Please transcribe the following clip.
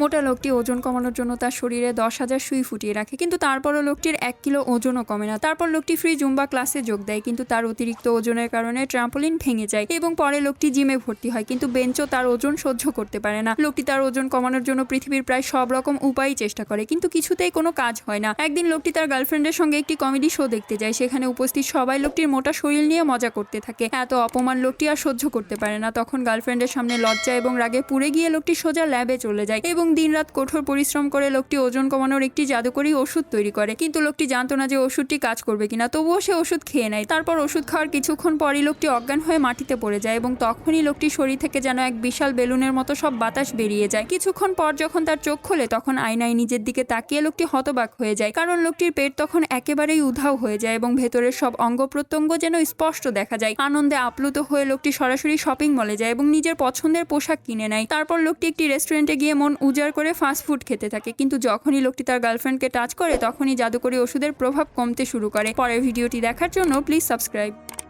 মোটা লোকটি ওজন কমানোর জন্য তার শরীরে দশ হাজার সুই ফুটিয়ে রাখে, কিন্তু তারপরও লোকটির এক কিলো ওজনও কমে না। তারপর লোকটি ফ্রি জুম্বা ক্লাসে যোগ দেয়, কিন্তু তার অতিরিক্ত ওজনের কারণে ট্রাম্পোলিন ভেঙে যায় এবং পরে লোকটি জিমে ভর্তি হয়, কিন্তু বেঞ্চও তার ওজন সহ্য করতে পারে না। লোকটি তার ওজন কমানোর জন্য পৃথিবীর প্রায় সব রকম উপায়ই চেষ্টা করে, কিন্তু কিছুতেই কোনো কাজ হয় না। একদিন লোকটি তার গার্লফ্রেন্ডের সঙ্গে একটি কমেডি শো দেখতে যায়, সেখানে উপস্থিত সবাই লোকটির মোটা শরীর নিয়ে মজা করতে থাকে। এত অপমান লোকটি আর সহ্য করতে পারে না। তখন গার্লফ্রেন্ডের সামনে লজ্জা এবং রাগে পুড়ে গিয়ে লোকটি সোজা ল্যাবে চলে যায় এবং দিনরাত কঠোর পরিশ্রম করে লোকটি ওজন কমানোর একটি জাদুকরী ওষুধ তৈরি করে। কিন্তু লোকটি জানতো না যে ওষুধটি কাজ করবে কিনা। তবুও সে ওষুধ খেয়ে নেয়। তারপর ওষুধ খাওয়ার কিছুক্ষণ পরই লোকটি অজ্ঞান হয়ে মাটিতে পড়ে যায় এবং তখনই লোকটি শরীর থেকে যেন এক বিশাল বেলুনের মতো সব বাতাস বেরিয়ে যায়। কিছুক্ষণ পর যখন তার চোখ খোলে, তখন আয়নায় নিজের দিকে তাকিয়ে লোকটি হতবাক হয়ে যায়। কারণ লোকটির পেট তখন একেবারেই উধাও হয়ে যায় এবং ভেতরের সব অঙ্গ প্রত্যঙ্গ যেন স্পষ্ট দেখা যায়। আনন্দে আপ্লুত হয়ে লোকটি সরাসরি শপিং মলে যায় এবং নিজের পছন্দের পোশাক কিনে নেয়। তারপর লোকটি একটি রেস্টুরেন্টে গিয়ে মন উজাড় করে ফাস্ট ফুড খেতে থাকে। কিন্তু যখনই লোকটি তার গার্লফ্রেন্ডকে টাচ করে, তখনই জাদুকরী ওষুধের প্রভাব কমতে শুরু করে। পরের ভিডিওটি দেখার জন্য প্লিজ সাবস্ক্রাইব